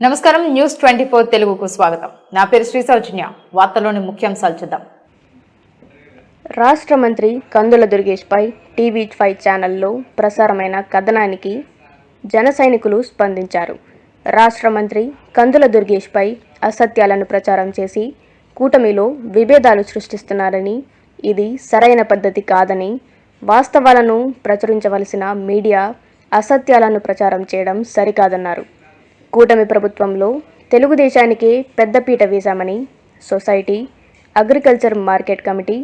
నమస్కారం. News twenty four తెలుగుకు స్వాగతం. నా పేరు శ్రీ సౌజన్య. వార్తల్లోని ముఖ్యాంశాలు చూద్దాం. రాష్ట్ర మంత్రి కందుల దుర్గేష్పై టీవీ ఫైవ్ ఛానల్లో ప్రసారమైన కథనానికి జన సైనికులు స్పందించారు. రాష్ట్ర మంత్రి కందుల దుర్గేష్పై అసత్యాలను ప్రచారం చేసి కూటమిలో విభేదాలు సృష్టిస్తున్నారని ఇది సరైన పద్ధతి కాదని వాస్తవాలను ప్రచురించవలసిన మీడియా అసత్యాలను ప్రచారం చేయడం సరికాదన్నారు. కూటమి ప్రభుత్వంలో తెలుగుదేశానికే పెద్దపీట వేశామని సొసైటీ అగ్రికల్చర్ మార్కెట్ కమిటీ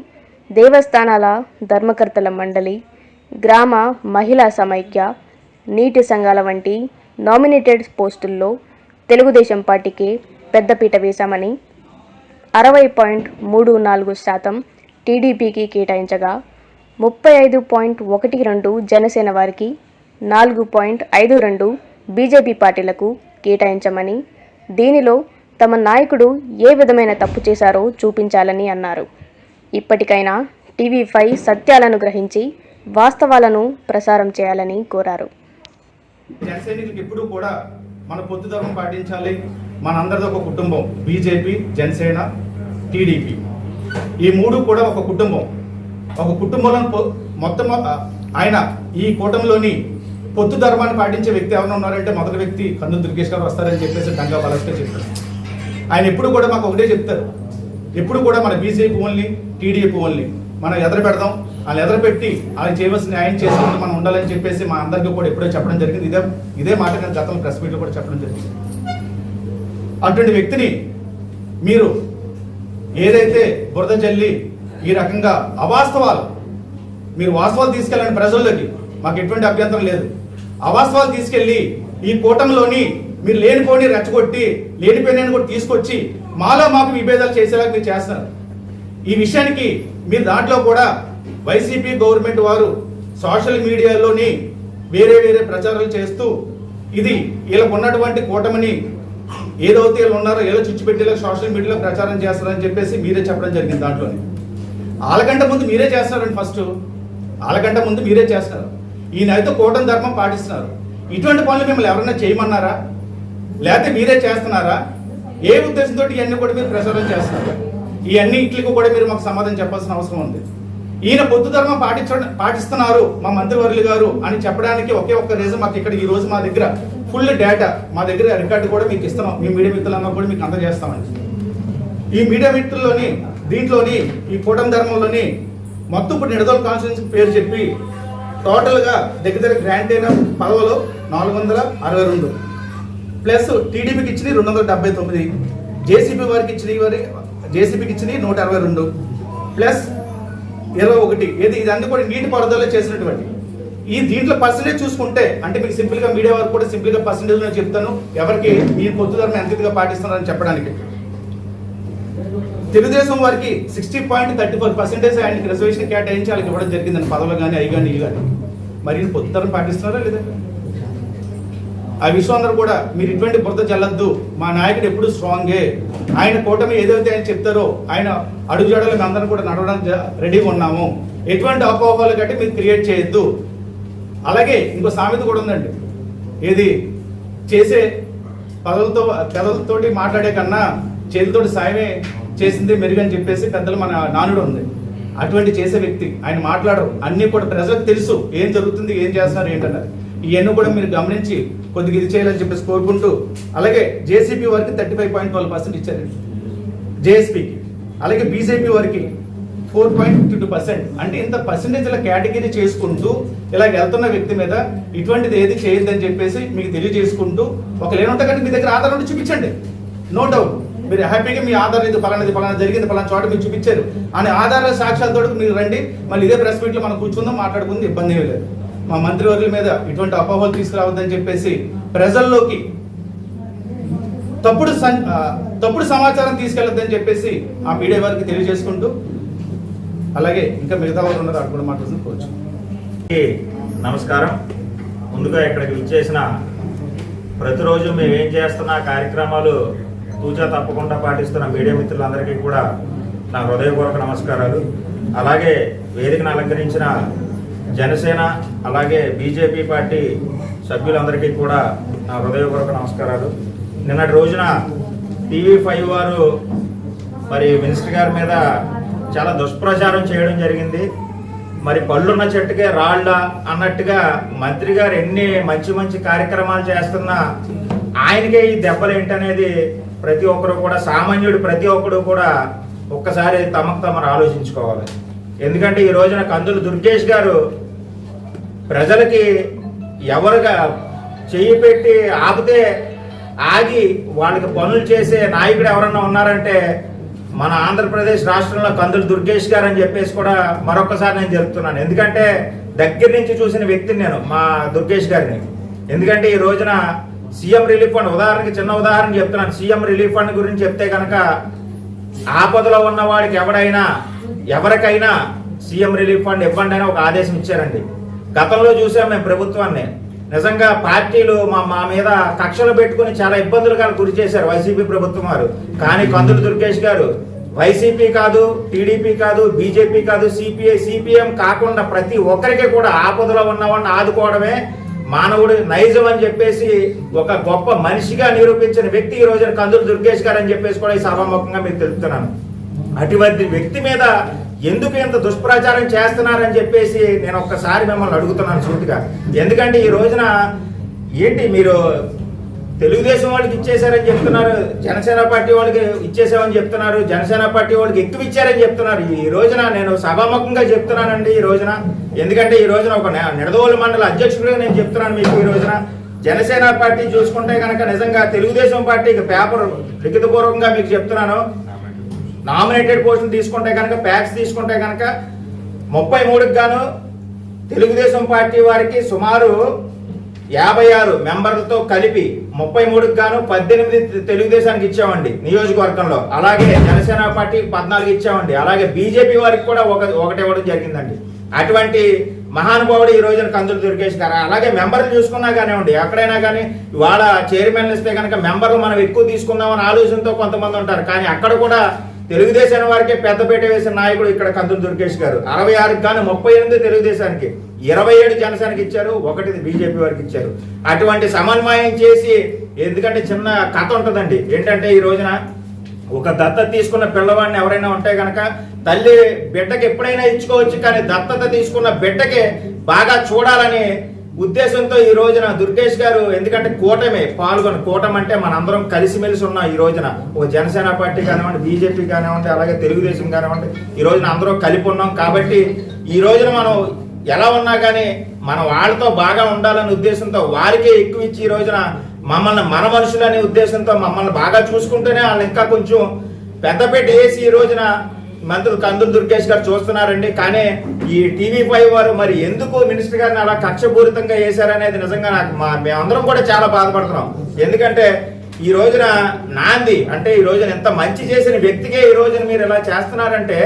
దేవస్థానాల ధర్మకర్తల మండలి గ్రామ మహిళా సమైక్య నీటి సంఘాల వంటి నామినేటెడ్ పోస్టుల్లో తెలుగుదేశం పార్టీకే పెద్దపీట వేశామని అరవై పాయింట్ మూడు నాలుగు శాతం టీడీపీకి కేటాయించగా ముప్పై ఐదు పాయింట్ ఒకటి రెండు జనసేన వారికి నాలుగు పాయింట్ ఐదు రెండు బీజేపీ పార్టీలకు కేటాయించమని దీనిలో తమ నాయకుడు ఏ విధమైన తప్పు చేశారో చూపించాలని అన్నారు. ఇప్పటికైనా టీవీ ఫైవ్ సత్యాలను గ్రహించి వాస్తవాలను ప్రసారం చేయాలని కోరారు. జనసైనికులకు ఎప్పుడూ కూడా మన పొత్తు ధర్మం పాటించాలి. మనందరిది ఒక కుటుంబం బీజేపీ జనసేన టీడీపీ. ఈ మూడు కూడా ఒక కుటుంబం. ఒక కుటుంబంలో మొత్తం ఆయన ఈ కూటమిలోని పొత్తు ధర్మాన్ని పాటించే వ్యక్తి ఎవరైనా ఉన్నారంటే మొదటి వ్యక్తి కందు దుర్గేష్ గారు వస్తారని చెప్పేసి డంగా బలస్గా చెప్తారు ఆయన ఎప్పుడు కూడా మాకు ఒకటే చెప్తారు. ఎప్పుడు కూడా మన బీజేపీ ఓన్లీ టీడీపీ ఓన్లీ. మనం ఎదురు పెడదాం వాళ్ళు ఎదురు పెట్టి వాళ్ళకి చేయవలసిన న్యాయం చేసుకుంటూ మనం ఉండాలని చెప్పేసి మా అందరికీ కూడా ఎప్పుడో చెప్పడం జరిగింది. ఇదే ఇదే మాట నేను గతంలో ప్రెస్ మీట్లో కూడా చెప్పడం జరిగింది. అటువంటి వ్యక్తిని మీరు ఏదైతే బురద జల్లి ఈ రకంగా అవాస్తవాలు మీరు వాస్తవాలు తీసుకెళ్ళండి ప్రజల్లోకి మాకు ఎటువంటి అభ్యంతరం లేదు. అవాస్తవాలు తీసుకెళ్ళి ఈ కూటమిలోని మీరు లేనిపోని రెచ్చగొట్టి లేనిపోయిన కూడా తీసుకొచ్చి మాలో మాకు విభేదాలు చేసేలాగా మీరు చేస్తున్నారు. ఈ విషయానికి మీరు దాంట్లో కూడా వైసీపీ గవర్నమెంట్ వారు సోషల్ మీడియాలోని వేరే వేరే ప్రచారాలు చేస్తూ ఇది వీళ్ళకు ఉన్నటువంటి కూటమిని ఏదైతే వీళ్ళు ఉన్నారో ఏదో చుచ్చిపెట్టేలా సోషల్ మీడియాలో ప్రచారం చేస్తారని చెప్పేసి మీరే చెప్పడం జరిగింది దాంట్లోని. వాళ్ళకంటే ముందు మీరే చేస్తారండి ఫస్ట్. వాళ్ళకంటే ముందు మీరే చేస్తారు. ఈయనైతే కూటమి ధర్మం పాటిస్తున్నారు. ఇటువంటి పనులు మిమ్మల్ని ఎవరైనా చేయమన్నారా? లేకపోతే మీరే చేస్తున్నారా? ఏ ఉద్దేశంతో ఇవన్నీ కూడా మీరు ప్రచారం చేస్తున్నారు? ఈ అన్నింటికి కూడా మీరు మాకు సమాధానం చెప్పాల్సిన అవసరం ఉంది. ఈయన బొద్దు ధర్మం పాటించ పాటిస్తున్నారు మా మంత్రివర్యులు గారు అని చెప్పడానికి ఒకే ఒక్క రీజన్ మాకు ఇక్కడ ఈ రోజు మా దగ్గర ఫుల్ డేటా మా దగ్గర రికార్డు కూడా మీకు ఇస్తున్నాం మీ మీడియా మిత్రులందరూ కూడా మీకు అందజేస్తామండి. ఈ మీడియా మిత్రుల్లోని దీంట్లోని ఈ కూటమి ధర్మంలోని మొత్తం ఇప్పుడు నిడదల కాన్స్టిట్యూన్సీ పేరు చెప్పి టోటల్గా దగ్గర దగ్గర గ్రాంట్ అయిన పదవులు నాలుగు వందల అరవై రెండు. ప్లస్ టీడీపీకి ఇచ్చిన రెండు వందల డెబ్బై తొమ్మిది. జేసీబీ వారికి ఇచ్చిన వారి జేసీబీకి ఇచ్చిన నూట అరవై రెండు. ప్లస్ ఇరవై ఒకటి. ఏది ఇది కూడా నీటి పారుదల చేసినటువంటి. ఈ దీంట్లో పర్సంటేజ్ చూసుకుంటే అంటే మీకు సింపుల్గా మీడియా వారు కూడా సింపుల్గా పర్సంటేజ్ నేను చెప్తాను. ఎవరికి ఈ పొత్తు ధర్మం ఎంత పాటిస్తున్నారని చెప్పడానికి. తెలుగుదేశం వారికి sixty point thirty four percentage ఆయనకి రిజర్వేషన్ కేటాయించి వాళ్ళకి ఇవ్వడం జరిగిందని పదవులు కానీ అవి కానీ ఇవి కానీ మరి ఈయన పాటిస్తున్నారా లేదా? ఆ విషయం అందరూ కూడా మీరు ఇటువంటి బురద చల్లద్దు మా నాయకుడు ఎప్పుడు స్ట్రాంగే. ఆయన కూటమి ఏదైతే ఆయన చెప్తారో ఆయన అడుగుజాడలు అందరం కూడా నడవడం రెడీగా ఉన్నాము. ఎటువంటి అపోహలు గట్టి మీరు క్రియేట్ చేయొద్దు. అలాగే ఇంకో సామెత కూడా ఉందండి. ఏది? చేసే పదవులతో పెదవులతోటి మాట్లాడే కన్నా చేతితోటి సాయమే చేసింది మెరుగని చెప్పేసి పెద్దలు మన నానుడు ఉంది. అటువంటి చేసే వ్యక్తి ఆయన మాట్లాడరు. అన్నీ కూడా ప్రజలకు తెలుసు. ఏం జరుగుతుంది ఏం చేస్తున్నారు ఏంటన్నది. ఇవన్నీ కూడా మీరు గమనించి కొద్దిగా ఇది చేయాలని చెప్పేసి కోరుకుంటూ అలాగే జేసీపీ వారికి thirty five point twelve percent ఇచ్చారండి జేఎస్పీకి. అలాగే బీజేపీ వారికి four point fifty two percent. అంటే ఇంత పర్సెంటేజ్ల కేటగిరీ చేసుకుంటూ ఇలా వెళ్తున్న వ్యక్తి మీద ఇటువంటిది ఏది చేయొద్దని చెప్పేసి మీకు తెలియజేసుకుంటూ ఒక లేనుంటే కానీ మీ దగ్గర ఆధారం చూపించండి. No doubt. మీరు హ్యాపీగా మీ ఆధార్ ఇది ఫలానది ఫలానా జరిగింది ఫలానా చోట మీరు చూపించారు. అని ఆధార సాక్ష్యాలతో మీరు రండి. మళ్ళీ ఇదే ప్రెస్ మీట్లో మనం కూర్చుందాం మాట్లాడుకుంది ఇబ్బంది ఏమీ లేదు. మా మంత్రివర్యుల మీద ఇటువంటి అపోహలు తీసుకురావద్దని చెప్పేసి ప్రజల్లోకి తప్పుడు సం- తప్పుడు సమాచారం తీసుకెళ్ళొద్దని చెప్పేసి ఆ మీడియా వారికి తెలియజేసుకుంటూ అలాగే ఇంకా మిగతా వారు ఉన్నారు అక్కడ మాట్లాడుకోవచ్చు. మాట్లాడుతుంది నమస్కారం. ముందుగా ఇక్కడికి విచ్చేసిన ప్రతిరోజు మేము ఏం చేస్తున్న కార్యక్రమాలు తూచా తప్పకుండా పాటిస్తున్న మీడియా మిత్రులందరికీ కూడా నా హృదయపూర్వక నమస్కారాలు. అలాగే వేదికను అలంకరించిన జనసేన అలాగే బీజేపీ పార్టీ సభ్యులందరికీ కూడా నా హృదయపూర్వక నమస్కారాలు. నిన్నటి రోజున టీవీ ఫైవ్ వారు మరి మినిస్టర్ గారి మీద చాలా దుష్ప్రచారం చేయడం జరిగింది. మరి పళ్ళున్న చెట్టుకే రాళ్ళ అన్నట్టుగా మంత్రి గారు ఎన్ని మంచి మంచి కార్యక్రమాలు చేస్తున్నా ఆయనకే ఈ దెబ్బలు ఏంటనేది ప్రతి ఒక్కరు కూడా సామాన్యుడు ప్రతి ఒక్కడు కూడా ఒక్కసారి తమకు తమరు ఆలోచించుకోవాలి. ఎందుకంటే ఈ రోజున కందులు దుర్గేష్ గారు ప్రజలకి ఎవరుగా చెయ్యి పెట్టి ఆపితే ఆగి వాళ్ళకి పనులు చేసే నాయకుడు ఎవరన్నా ఉన్నారంటే మన ఆంధ్రప్రదేశ్ రాష్ట్రంలో కందులు దుర్గేష్ గారు అని చెప్పేసి కూడా మరొకసారి నేను చెప్తున్నాను ఎందుకంటే దగ్గర నుంచి చూసిన వ్యక్తిని నేను మా దుర్గేష్ గారిని. ఎందుకంటే ఈ రోజున సీఎం రిలీఫ్ ఫండ్ ఉదాహరణకి చిన్న ఉదాహరణ చెప్తున్నాను. సీఎం రిలీఫ్ ఫండ్ గురించి చెప్తే కనుక ఆపదలో ఉన్న వాడికి ఎవడైనా ఎవరికైనా సీఎం రిలీఫ్ ఫండ్ ఇవ్వండి అని ఒక ఆదేశం ఇచ్చారండి. గతంలో చూసాం మేము ప్రభుత్వాన్ని. నిజంగా పార్టీలు మా మా మీద కక్షలు పెట్టుకుని చాలా ఇబ్బందులుగా గురి చేశారు వైసీపీ ప్రభుత్వం వారు. కానీ కందులు దుర్గేష్ గారు వైసీపీ కాదు టీడీపీ కాదు బీజేపీ కాదు సిపిఐ సిపిఎం కాకుండా ప్రతి ఒక్కరికి కూడా ఆపదలో ఉన్నవాడిని ఆదుకోవడమే మానవుడు నైజం అని చెప్పేసి ఒక గొప్ప మనిషిగా నిరూపించిన వ్యక్తి ఈ రోజున కందులు దుర్గేష్ గారు అని చెప్పేసి కూడా ఈ సభాముఖంగా మీకు తెలుపుతున్నాను. అటువంటి వ్యక్తి మీద ఎందుకు ఇంత దుష్ప్రచారం చేస్తున్నారని చెప్పేసి నేను ఒక్కసారి మిమ్మల్ని అడుగుతున్నాను సూటిగా. ఎందుకంటే ఈ రోజున ఏంటి మీరు తెలుగుదేశం వాళ్ళకి ఇచ్చేశారని చెప్తున్నారు జనసేన పార్టీ వాళ్ళకి ఇచ్చేసామని చెప్తున్నారు జనసేన పార్టీ వాళ్ళకి ఎక్కువ ఇచ్చారని చెప్తున్నారు. ఈ రోజున నేను సభాముఖంగా చెప్తున్నానండి ఈ రోజున. ఎందుకంటే ఈ రోజున ఒక నిడదవోలు మండల అధ్యక్షుడిగా నేను చెప్తున్నాను మీకు ఈ రోజున. జనసేన పార్టీ చూసుకుంటే కనుక నిజంగా తెలుగుదేశం పార్టీకి పేపర్ లిఖితపూర్వకంగా మీకు చెప్తున్నాను. నామినేటెడ్ పోస్టులు తీసుకుంటే కనుక ప్యాక్స్ తీసుకుంటే కనుక ముప్పై మూడుకి గాను తెలుగుదేశం పార్టీ వారికి సుమారు యాభై ఆరు మెంబర్లతో కలిపి ముప్పై మూడుకి గాను పద్దెనిమిది తెలుగుదేశానికి ఇచ్చామండి నియోజకవర్గంలో. అలాగే జనసేన పార్టీకి పద్నాలుగు ఇచ్చామండి. అలాగే బీజేపీ వారికి కూడా ఒక ఒకటి ఇవ్వడం జరిగిందండి. అటువంటి మహానుభావుడు ఈ రోజున కందులు దుర్గేష్ గారు. అలాగే మెంబర్లు చూసుకున్నా కానివ్వండి ఎక్కడైనా కానీ వాళ్ళ చైర్మన్ ఇస్తే కనుక మెంబర్లు మనం ఎక్కువ తీసుకుందామని ఆలోచనతో కొంతమంది ఉంటారు. కానీ అక్కడ కూడా తెలుగుదేశం వారికే పెద్దపేట వేసిన నాయకుడు ఇక్కడ కందులు దుర్గేష్ గారు. అరవై ఆరుకి కానీ ముప్పై ఎనిమిది తెలుగుదేశానికి. ఇరవై ఏడు జనసేనకి ఇచ్చారు ఒకటిది బీజేపీ వారికి ఇచ్చారు. అటువంటి సమన్వయం చేసి ఎందుకంటే చిన్న కథ ఉంటుందండి. ఏంటంటే ఈ రోజున ఒక దత్తత తీసుకున్న పిల్లవాడిని ఎవరైనా ఉంటే గనక తల్లి బిడ్డకి ఎప్పుడైనా ఇచ్చుకోవచ్చు కానీ దత్తత తీసుకున్న బిడ్డకి బాగా చూడాలని ఉద్దేశంతో ఈ రోజున దుర్గేష్ గారు ఎందుకంటే కూటమి పాల్గొని కూటమి అంటే మనందరం కలిసిమెలిసి ఉన్నాం ఈ రోజున ఒక జనసేన పార్టీ కానివ్వండి బీజేపీ కానివ్వండి అలాగే తెలుగుదేశం కానివ్వండి ఈ రోజున అందరం కలిపి ఉన్నాం కాబట్టి ఈ రోజున మనం ఎలా ఉన్నా కానీ మనం వాళ్ళతో బాగా ఉండాలనే ఉద్దేశంతో వారికే ఎక్కువ ఇచ్చి ఈ రోజున మమ్మల్ని మన మనుషులనే ఉద్దేశంతో మమ్మల్ని బాగా చూసుకుంటేనే వాళ్ళు ఇంకా కొంచెం పెద్దపేట వేసి ఈ రోజున మంత్రులు కందులు దుర్గేష్ గారు చూస్తున్నారండి. కానీ ఈ టీవీ ఫైవ్ వారు మరి ఎందుకు మినిస్టర్ గారిని అలా కక్షపూరితంగా వేశారనేది నిజంగా నాకు మా మేమందరం కూడా చాలా బాధపడుతున్నాం. ఎందుకంటే ఈ రోజున నాంది అంటే ఈ రోజున ఎంత మంచి చేసిన వ్యక్తికే ఈ రోజున మీరు ఇలా చేస్తున్నారంటే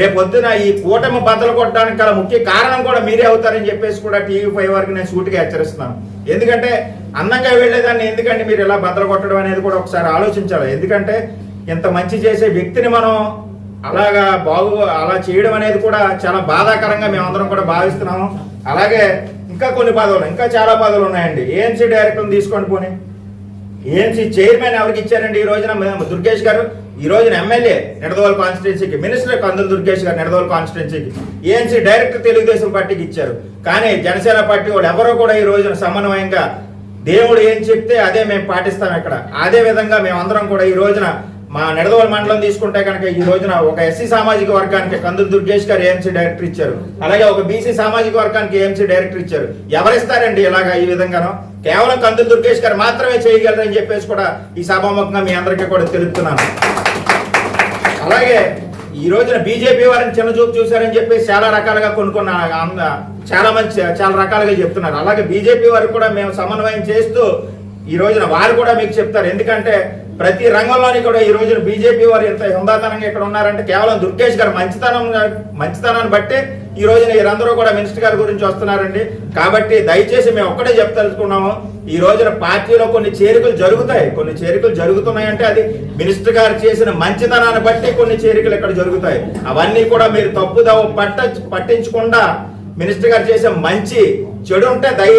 రేపొద్దున ఈ కూటమి బద్దలు కొట్టడానికి గల ముఖ్య కారణం కూడా మీరే అవుతారని చెప్పేసి కూడా టీవీ ఫైవ్ వరకు నేను సూటిగా హెచ్చరిస్తున్నాను. ఎందుకంటే అందంగా వెళ్ళేదాన్ని ఎందుకంటే మీరు ఇలా బద్దలు కొట్టడం అనేది కూడా ఒకసారి ఆలోచించాలి. ఎందుకంటే ఇంత మంచి చేసే వ్యక్తిని మనం అలాగా బాగు అలా చేయడం అనేది కూడా చాలా బాధాకరంగా మేమందరం కూడా భావిస్తున్నాము. అలాగే ఇంకా కొన్ని బాధలు ఇంకా చాలా బాధలు ఉన్నాయండి. ఏఎంసీ డైరెక్టర్ని తీసుకొని పోనీ. ఏఎంసీ చైర్మన్ ఎవరికి ఇచ్చారండి ఈ రోజున? మేము దుర్గేష్ గారు. ఈ రోజున ఎమ్మెల్యే నిడదవోలు కాన్స్టిట్యున్సీకి మినిస్టర్ కందులు దుర్గేష్ గారు నిడదవోలు కాన్స్టిట్యున్సీకి ఏఎన్సీ డైరెక్టర్ తెలుగుదేశం పార్టీకి ఇచ్చారు. కానీ జనసేన పార్టీ వాళ్ళు ఎవరో కూడా ఈ రోజున సమన్వయంగా దేవుడు ఏం చెప్తే అదే మేము పాటిస్తాం ఇక్కడ. అదే విధంగా మేమందరం కూడా ఈ రోజున మా నిడదవోలు మండలం తీసుకుంటే కనుక ఈ రోజున ఒక ఎస్సీ సామాజిక వర్గానికి కందులు దుర్గేష్ గారు ఏఎంసీ డైరెక్టర్ ఇచ్చారు. అలాగే ఒక బీసీ సామాజిక వర్గానికి ఏఎంసీ డైరెక్టర్ ఇచ్చారు. ఎవరిస్తారండి ఇలాగా ఈ విధంగాను? కేవలం కందులు దుర్గేష్ గారు మాత్రమే చేయగలరని చెప్పేసి కూడా ఈ సభాముఖంగా మీ అందరికీ కూడా తెలుపుతున్నాను. అలాగే ఈ రోజున బీజేపీ వారిని చిన్న చూపు చూశారని చెప్పేసి చాలా రకాలుగా కొనుక్కున్న చాలా మంచి చాలా రకాలుగా చెప్తున్నారు. అలాగే బీజేపీ వారు కూడా మేము సమన్వయం చేస్తూ ఈ రోజున వారు కూడా మీకు చెప్తారు. ఎందుకంటే ప్రతి రంగంలోని కూడా ఈ రోజున బీజేపీ వారు ఎంత హుందాతనంగా ఇక్కడ ఉన్నారంటే కేవలం దుర్గేష్ గారు మంచితనం మంచితనాన్ని బట్టే ఈ రోజున వీరందరూ కూడా మినిస్టర్ గారి గురించి వస్తున్నారండి. కాబట్టి దయచేసి మేము ఒక్కటే చెప్తలుచుకున్నాము ఈ రోజున పార్టీలో కొన్ని చేరికలు జరుగుతాయి. కొన్ని చేరికలు జరుగుతున్నాయంటే అది మినిస్టర్ గారు చేసిన మంచితనాన్ని బట్టి కొన్ని చేరికలు ఇక్కడ జరుగుతాయి. అవన్నీ కూడా మీరు తప్పుదవ పట్ట పట్టించకుండా మినిస్టర్ గారు చేసే మంచి చెడు ఉంటే దయ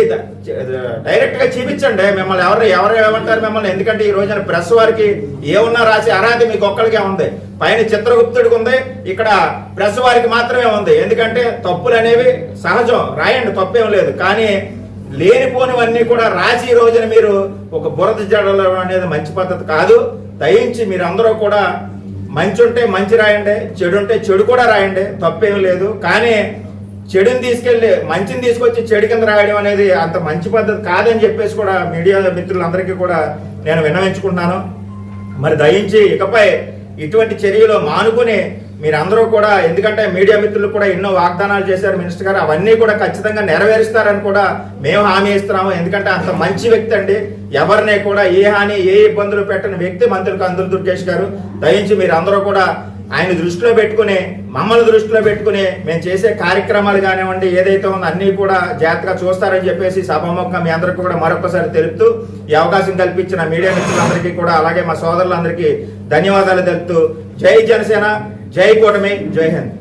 డైరెక్ట్గా చూపించండి. మిమ్మల్ని ఎవరు ఎవరు ఏమంటారు మిమ్మల్ని? ఎందుకంటే ఈ రోజున ప్రెస్ వారికి ఏమున్నా రాసి అర్హత మీకు ఒక్కడికే ఉంది. పైన చిత్రగుప్తుడికి ఉంది. ఇక్కడ ప్రెస్ వారికి మాత్రమే ఉంది. ఎందుకంటే తప్పులు అనేవి సహజం. రాయండి తప్పేం లేదు. కానీ లేనిపోనివన్నీ కూడా రాసి ఈ రోజున మీరు ఒక బురద జడలు అనేది మంచి పద్ధతి కాదు. దయించి మీరు అందరూ కూడా మంచి ఉంటే మంచి రాయండి చెడు ఉంటే చెడు కూడా రాయండి. తప్పేం లేదు. కానీ చెడుని తీసుకెళ్ళి మంచిని తీసుకొచ్చి చెడు కింద రాయడం అనేది అంత మంచి పద్ధతి కాదని చెప్పేసి కూడా మీడియా మిత్రులందరికీ కూడా నేను విన్నవించుకుంటున్నాను. మరి దయించి ఇకపై ఇటువంటి చర్యలు మానుకుని మీరందరూ కూడా ఎందుకంటే మీడియా మిత్రులు కూడా ఎన్నో వాగ్దానాలు చేశారు మినిస్టర్ గారు అవన్నీ కూడా ఖచ్చితంగా నెరవేరుస్తారని కూడా మేము హామీ ఇస్తున్నాము. ఎందుకంటే అంత మంచి వ్యక్తి అండి. ఎవరిని కూడా ఏ హాని ఏ ఇబ్బందులు పెట్టని వ్యక్తి మంత్రులకు అందరు దుర్గేష్ గారు. దయించి మీరు అందరూ కూడా ఆయన దృష్టిలో పెట్టుకుని మమ్మల్ని దృష్టిలో పెట్టుకుని మేము చేసే కార్యక్రమాలు కానివ్వండి ఏదైతే ఉందో అన్నీ కూడా జాగ్రత్తగా చూస్తారని చెప్పేసి సభాముఖం మీ అందరికీ కూడా మరొకసారి తెలుపుతూ ఈ అవకాశం కల్పించిన మీడియా మిత్రులందరికీ కూడా అలాగే మా సోదరులందరికీ ధన్యవాదాలు తెలుపుతూ జై జనసేన జై కూటమి జై హింద్.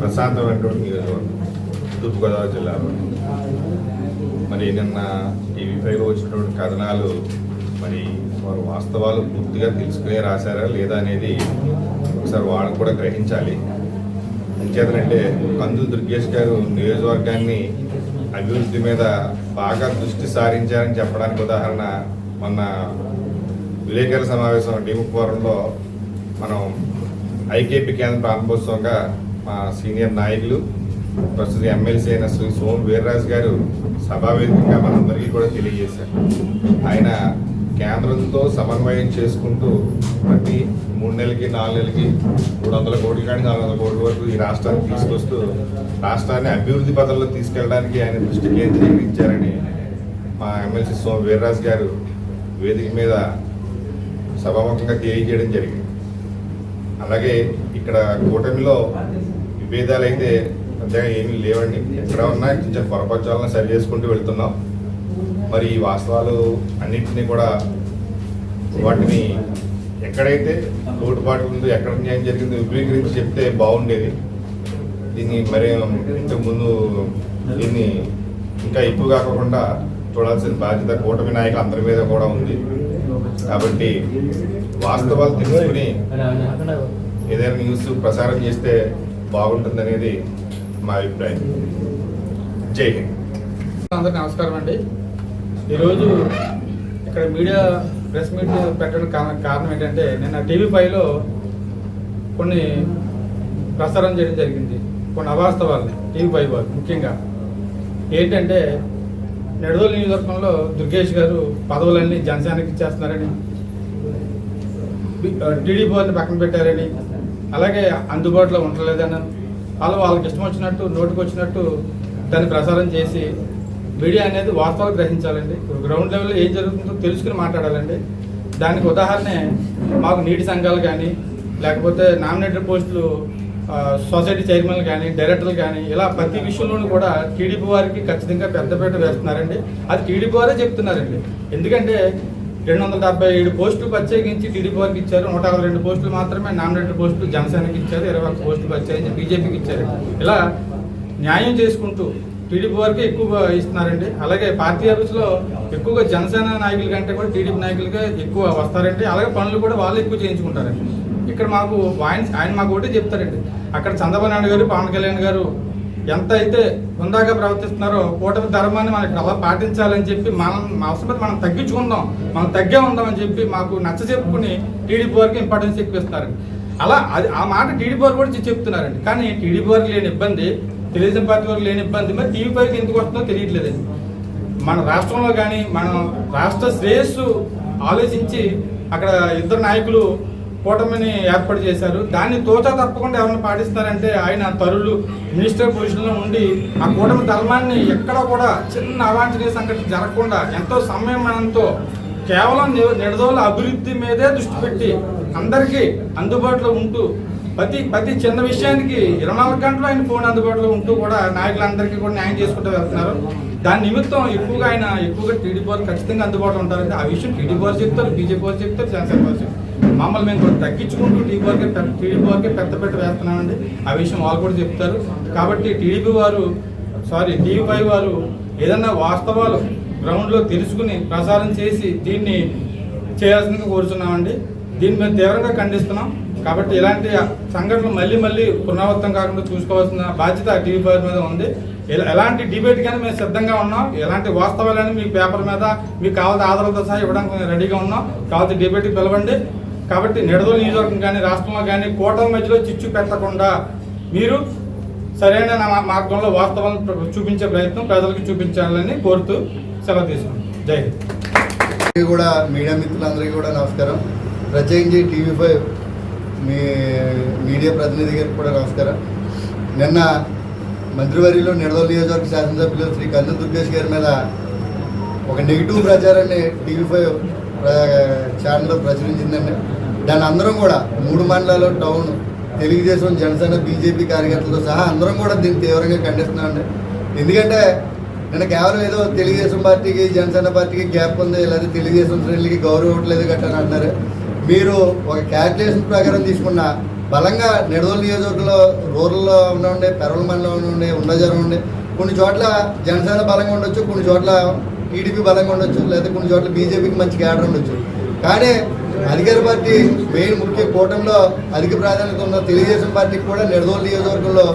ప్రశాంతమైనటువంటి తూర్పుగోదావరి జిల్లాలో. మరి నిన్న టీవీ ఫైవ్ వచ్చినటువంటి కథనాలు మరి వారు వాస్తవాలు పూర్తిగా తెలుసుకునే రాశారా లేదా అనేది ఒకసారి వాళ్ళు కూడా గ్రహించాలి. ఇంకేతనంటే కందు దుర్గేష్ గారు నియోజకవర్గాన్ని అభివృద్ధి మీద బాగా దృష్టి సారించారని చెప్పడానికి ఉదాహరణ మొన్న విలేకరుల సమావేశం డీముఖవరంలో మనం ఐకేపీ కేంద్ర ప్రారంభోత్సవంగా మా సీనియర్ నాయకులు ప్రస్తుత ఎమ్మెల్సీ అయిన శ్రీ సోము వీర్రాజు గారు సభావేదికగా మనందరికీ కూడా తెలియజేశారు. ఆయన కేంద్రంతో సమన్వయం చేసుకుంటూ ప్రతి మూడు నెలలకి నాలుగు నెలలకి మూడు వందల కోట్ల కానీ నాలుగు వందల కోట్ల వరకు ఈ రాష్ట్రాన్ని తీసుకొస్తూ రాష్ట్రాన్ని అభివృద్ధి పథంలో తీసుకెళ్ళడానికి ఆయన దృష్టి కేంద్రీకరించారని మా ఎమ్మెల్సీ సోమ వీర్రాజ్ గారు వేదిక మీద సభాముఖంగా తెలియజేయడం జరిగింది. అలాగే ఇక్కడ కూటమిలో విభేదాలు అయితే అంతగా ఏమీ లేవండి. ఎక్కడ ఉన్నా కొంచెం పొరపచ్చాలను సరి చేసుకుంటూ వెళ్తున్నాం. మరి ఈ వాస్తవాలు అన్నింటినీ కూడా వాటిని ఎక్కడైతే లోటుపాటు ఉందో ఎక్కడ న్యాయం జరిగిందో విపులీకరించి చెప్తే బాగుండేది. దీన్ని మరి ఇంతకు ముందు దీన్ని ఇంకా ఎక్కువ కాకుండా చూడాల్సిన బాధ్యత కూటమి నాయకులు అందరి మీద కూడా ఉంది. కాబట్టి వాస్తవాలు తెలుసుకుని ఏదైనా న్యూస్ ప్రసారం చేస్తే బాగుంటుందనేది మా అభిప్రాయం. జై హింద్. అందరికీ నమస్కారం అండి. ఈరోజు ఇక్కడ మీడియా ప్రెస్ మీట్ పెట్టడానికి కారణం ఏంటంటే నిన్న టీవీ ఫైవ్లో కొన్ని ప్రసారం చేయడం జరిగింది. కొన్ని అవాస్తవాలని టీవీ ఫైవ్ వాళ్ళు ముఖ్యంగా. ఏంటంటే నెడదోలు నియోజకవర్గంలో దుర్గేష్ గారు పదవులన్నీ జనసేనకి ఇచ్చేస్తున్నారని టీడీపీ వారిని పక్కన పెట్టారని అలాగే అందుబాటులో ఉండలేదని వాళ్ళు వాళ్ళకి ఇష్టం వచ్చినట్టు నోటికి వచ్చినట్టు దాన్ని ప్రసారం చేసి మీడియా అనేది వాస్తవాలు గ్రహించాలండి. గ్రౌండ్ లెవెల్లో ఏం జరుగుతుందో తెలుసుకుని మాట్లాడాలండి. దానికి ఉదాహరణే మాకు నీటి సంఘాలు కానీ లేకపోతే నామినేటెడ్ పోస్టులు సొసైటీ చైర్మన్లు కానీ డైరెక్టర్లు కానీ ఇలా ప్రతి విషయంలోనూ కూడా టీడీపీ వారికి ఖచ్చితంగా పెద్దపీట వేస్తున్నారండి. అది టీడీపీ వారే చెప్తున్నారండి. ఎందుకంటే రెండు వందల డెబ్బై ఏడు పోస్టులు ప్రత్యేకించి టీడీపీ వారికి ఇచ్చారు. నూట అరవై రెండు పోస్టులు మాత్రమే నామినేటెడ్ పోస్టులు జనసేనకి ఇచ్చారు. ఇరవై ఒక్క పోస్టులు ప్రత్యేకించి బీజేపీకి ఇచ్చారు. ఇలా న్యాయం చేసుకుంటూ టీడీపీ వారికి ఎక్కువ ఇస్తున్నారండి. అలాగే పార్టీ ఆఫీస్లో ఎక్కువగా జనసేన నాయకుల కంటే కూడా టీడీపీ నాయకులుగా ఎక్కువ వస్తారండి. అలాగే పనులు కూడా వాళ్ళు ఎక్కువ చేయించుకుంటారండి. ఇక్కడ మాకు ఆయన ఆయన మాకు ఒకటి చెప్తారండి. అక్కడ చంద్రబాబు నాయుడు గారు పవన్ కళ్యాణ్ గారు ఎంత అయితే హుందాగా ప్రవర్తిస్తున్నారో కూటమి ధర్మాన్ని మనకి అలా పాటించాలని చెప్పి మనం మా అవసరం మనం తగ్గించుకుందాం మనం తగ్గే ఉందాం అని చెప్పి మాకు నచ్చ చెప్పుకుని టీడీపీ వారికి ఇంపార్టెన్స్ ఎక్కువ ఇస్తారండి అలా అది ఆ మాట టీడీపీ వారు కూడా చెప్తున్నారండి. కానీ టీడీపీ వారికి లేని ఇబ్బంది తెలుగుదేశం పార్టీ వరకు లేని ఇబ్బంది. మరి టీవీ పైకి ఎందుకు వస్తుందో తెలియట్లేదండి. మన రాష్ట్రంలో కానీ మనం రాష్ట్ర శ్రేయస్సు ఆలోచించి అక్కడ ఇద్దరు నాయకులు కూటమిని ఏర్పాటు చేశారు. దాన్ని తోచా తప్పకుండా ఎవరిని పాటిస్తారంటే ఆయన తరులు మినిస్టర్ పొజిషన్లో ఉండి ఆ కూటమి ధర్మాన్ని ఎక్కడ కూడా చిన్న అవాంఛనీయ సంఘటన జరగకుండా ఎంతో సంయమనంతో కేవలం నిడదోల అభివృద్ధి మీదే దృష్టి పెట్టి అందరికీ అందుబాటులో ఉంటూ ప్రతి ప్రతి చిన్న విషయానికి ఇరవై నాలుగు గంటలు ఆయన ఫోన్ అందుబాటులో ఉంటూ కూడా నాయకులందరికీ కూడా న్యాయం చేసుకుంటూ వెళ్తున్నారు. దాని నిమిత్తం ఎక్కువగా ఆయన ఎక్కువగా టీడీపీ వాళ్ళు ఖచ్చితంగా అందుబాటులో ఉంటారంటే ఆ విషయం టీడీపీ వారు చెప్తారు బీజేపీ వారు చెప్తారు జనసేన వారు చెప్తారు. మమ్మల్ని మేము కొంచెం తగ్గించుకుంటూ టీడీపీ వారికి టీడీపీ వారికి పెద్ద పెద్ద వేస్తున్నామండి. ఆ విషయం వాళ్ళు కూడా చెప్తారు. కాబట్టి టీడీపీ వారు సారీ టీవీపై వారు ఏదన్నా వాస్తవాలు గ్రౌండ్లో తెలుసుకుని ప్రసారం చేసి దీన్ని చేయాల్సిందిగా కోరుతున్నామండి దీన్ని మేము తీవ్రంగా ఖండిస్తున్నాం. కాబట్టి ఇలాంటి సంఘటనలు మళ్ళీ మళ్ళీ పునరావృతం కాకుండా చూసుకోవాల్సిన బాధ్యత టీవీ ఫైవ్ మీద ఉంది. ఎలాంటి డిబేట్ కానీ మేము సిద్ధంగా ఉన్నాం. ఎలాంటి వాస్తవాలని మీ పేపర్ మీద మీకు కావాల్సిన ఆధారాలతో సహా ఇవ్వడానికి రెడీగా ఉన్నాం. కాబట్టి డిబేట్కి పిలవండి. కాబట్టి నిడదోలు నియోజకవర్గం కానీ రాష్ట్రంలో కానీ కోటల మధ్యలో చిచ్చు పెట్టకుండా మీరు సరైన మార్గంలో వాస్తవాలను చూపించే ప్రయత్నం ప్రజలకు చూపించాలని కోరుతూ సెలవు తీసుకున్నాం జై హింద్. కూడా మీడియా మిత్రులందరికీ కూడా నమస్కారం. ప్రత్యేకించి టీవీ ఫైవ్ మీ మీడియా ప్రతినిధి గారికి కూడా నమస్కారం. నిన్న మంత్రివర్యులు నిడదల నియోజకవర్గ శాసనసభ్యులు శ్రీ కందు దుర్గేష్ గారి మీద ఒక నెగిటివ్ ప్రచారాన్ని టీవీ ఫైవ్ ఛానల్లో ప్రచురించిందండి. దాని అందరం కూడా మూడు మండలాలు టౌన్ తెలుగుదేశం జనసేన బీజేపీ కార్యకర్తలతో సహా అందరం కూడా దీన్ని తీవ్రంగా ఖండిస్తున్నామండి. ఎందుకంటే నేను కేవలం ఏదో తెలుగుదేశం పార్టీకి జనసేన పార్టీకి గ్యాప్ ఉంది? లేదా తెలుగుదేశం శ్రేణులకి గౌరవం ఇవ్వట్లేదు గట్టని అంటున్నారు. మీరు ఒక క్యాల్కులేషన్ ప్రకారం తీసుకున్న బలంగా నిడదోలు నియోజకవర్గంలో రూరల్లో ఉండే పెరవల మండలం ఉండే ఉండజరం ఉండే కొన్ని చోట్ల జనసేన బలంగా ఉండొచ్చు కొన్ని చోట్ల టీడీపీ బలంగా ఉండొచ్చు లేదా కొన్ని చోట్ల బీజేపీకి మంచి క్యాడర్ ఉండొచ్చు. కానీ అధికార పార్టీ మెయిన్ ముఖ్య కూటమిలో అధిక ప్రాధాన్యత ఉన్న తెలుగుదేశం పార్టీకి కూడా నిడదోలు నియోజకవర్గంలో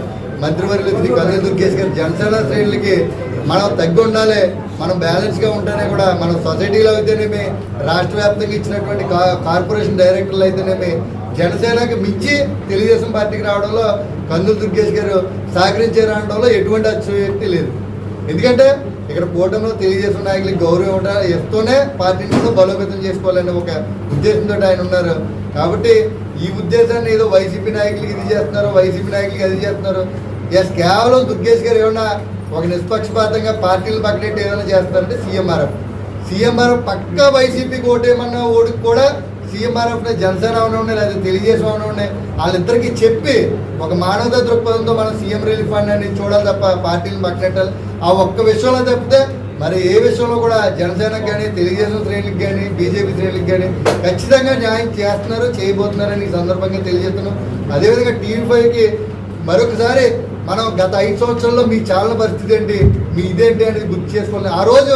మంత్రివర్యులు శ్రీ కళ్యాణ్ దుర్గేష్ గారు జనసేన శ్రేణులకి మనం తగ్గి ఉండాలి మనం బ్యాలెన్స్గా ఉంటేనే కూడా మన సొసైటీలో అయితేనేమి రాష్ట్ర వ్యాప్తంగా ఇచ్చినటువంటి కా- కార్పొరేషన్ డైరెక్టర్లు అయితేనేమి జనసేనకి మించి తెలుగుదేశం పార్టీకి రావడంలో కందులు దుర్గేష్ గారు సహకరించే రావడంలో ఎటువంటి అత్యుక్తి లేదు. ఎందుకంటే ఇక్కడ కూటమిలో తెలుగుదేశం నాయకులకి గౌరవం ఇవ్వడం ఇస్తూనే పార్టీని కూడా బలోపేతం చేసుకోవాలనే ఒక ఉద్దేశంతో ఆయన ఉన్నారు. కాబట్టి ఈ ఉద్దేశాన్ని ఏదో వైసీపీ నాయకులకి ఇది చేస్తున్నారు వైసీపీ నాయకులకి అది చేస్తున్నారు. ఎస్ కేవలం దుర్గేష్ గారు ఏమన్నా ఒక నిష్పక్షపాతంగా పార్టీలు పక్కనట్టు ఏదైనా చేస్తారంటే సీఎంఆర్ఎఫ్. సీఎంఆర్ఎఫ్ పక్క వైసీపీకి ఓటేమన్నా ఓడికి కూడా సీఎంఆర్ఎఫ్ జనసేన అవనండి లేదా తెలుగుదేశం అవనండి వాళ్ళిద్దరికి చెప్పి ఒక మానవతా దృక్పథంతో మనం సీఎం రిలీఫ్ ఫండ్ అని చూడాలి తప్ప పార్టీలు పక్కనట్టాలి. ఆ ఒక్క విషయంలో తప్పితే మరి ఏ విషయంలో కూడా జనసేనకి కానీ తెలుగుదేశం శ్రేణులకు కానీ బీజేపీ శ్రేణులకు కానీ ఖచ్చితంగా న్యాయం చేస్తున్నారు చేయబోతున్నారని ఈ సందర్భంగా తెలియజేస్తున్నాం. అదేవిధంగా టీవీ ఫైవ్కి మరొకసారి మనం గత ఐదు సంవత్సరాల్లో మీ ఛానల్ పరిస్థితి ఏంటి? మీ ఇదేంటి అనేది గుర్తు చేసుకోవాలి ఆ రోజు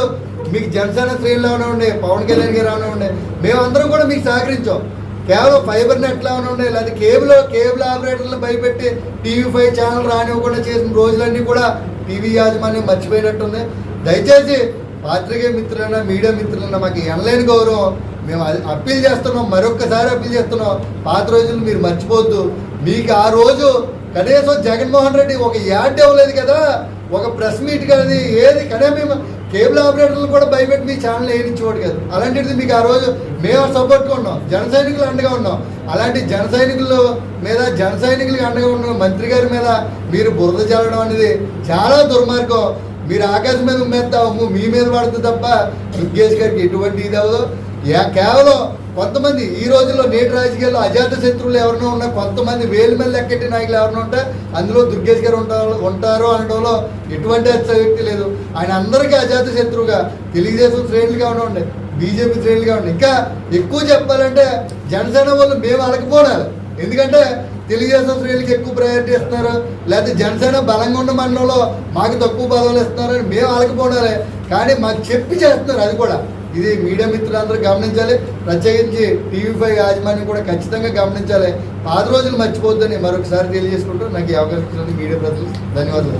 మీకు జనసేన శ్రేణులు ఉండే పవన్ కళ్యాణ్ గారు ఏమైనా ఉండే మేమందరం కూడా మీకు సహకరించాం. కేవలం ఫైబర్ నెట్లు ఏమైనా ఉండే లేదా కేబుల్ కేబుల్ ఆపరేటర్లు భయపెట్టి టీవీ ఫైవ్ ఛానల్ రానివ్వకుండా చేసిన రోజులన్నీ కూడా టీవీ యాజమాన్యం మర్చిపోయినట్టుంది. దయచేసి పాత్రికేయ మిత్రులైనా మీడియా మిత్రులైనా మాకు ఎనలేని గౌరవం. మేము అది అప్పీల్ చేస్తున్నాం మరొక్కసారి అప్పీల్ చేస్తున్నాం. పాత రోజులు మీరు మర్చిపోవద్దు. మీకు ఆ రోజు కనీసం జగన్మోహన్ రెడ్డి ఒక యాడ్ ఇవ్వలేదు కదా. ఒక ప్రెస్ మీట్ కానీ ఏది కనీసం మేము కేబుల్ ఆపరేటర్లు కూడా భయపెట్టి మీ ఛానల్ వేయించేవాడు కదా. అలాంటిది మీకు ఆ రోజు మేము సపోర్ట్గా ఉన్నాం. జన సైనికులు అండగా ఉన్నాం. అలాంటి జన సైనికుల మీద జన సైనికులకి అండగా ఉన్న మంత్రి గారి మీద మీరు బురద చల్లడం అనేది చాలా దుర్మార్గం. మీరు ఆకాశం మీద ఉమ్మేస్తాము మీ మీద పడుతుంది తప్ప దుర్గేష్ గారికి ఎటువంటి ఇది అవ్వదు. కేవలం కొంతమంది ఈ రోజుల్లో నేటి రాజకీయాల్లో అజాత శత్రువులు ఎవరినో ఉన్నా కొంతమంది వేలు మీద లెక్కెట్టి నాయకులు ఎవరినో ఉంటే అందులో దుర్గేష్ గారు ఉంటారు ఉంటారు అనడంలో ఎటువంటి వ్యక్తి లేదు. ఆయన అందరికీ అజాత శత్రువుగా తెలుగుదేశం శ్రేణులుగా ఉండే బీజేపీ శ్రేణులుగా ఉండండి. ఇంకా ఎక్కువ చెప్పాలంటే జనసేన వాళ్ళు మేము అలకపోనాలి ఎందుకంటే తెలుగుదేశం శ్రేణులకు ఎక్కువ ప్రయారిటీ ఇస్తున్నారు. లేకపోతే జనసేన బలంగా ఉన్న మండలంలో మాకు తక్కువ పదవులు ఇస్తున్నారు అని మేము అలకపోనాలి కానీ మాకు చెప్పి చేస్తున్నారు అది కూడా. ఇది మీడియా మిత్రులందరూ గమనించాలి. ప్రత్యేకించి టీవీ ఫైవ్ యాజమాన్యం కూడా ఖచ్చితంగా గమనించాలి. పాత రోజులు మర్చిపోద్దని మరొకసారి తెలియజేసుకుంటూ నాకు ఈ అవకాశం ఇచ్చినందుకు మీడియా ప్రజలు ధన్యవాదాలు.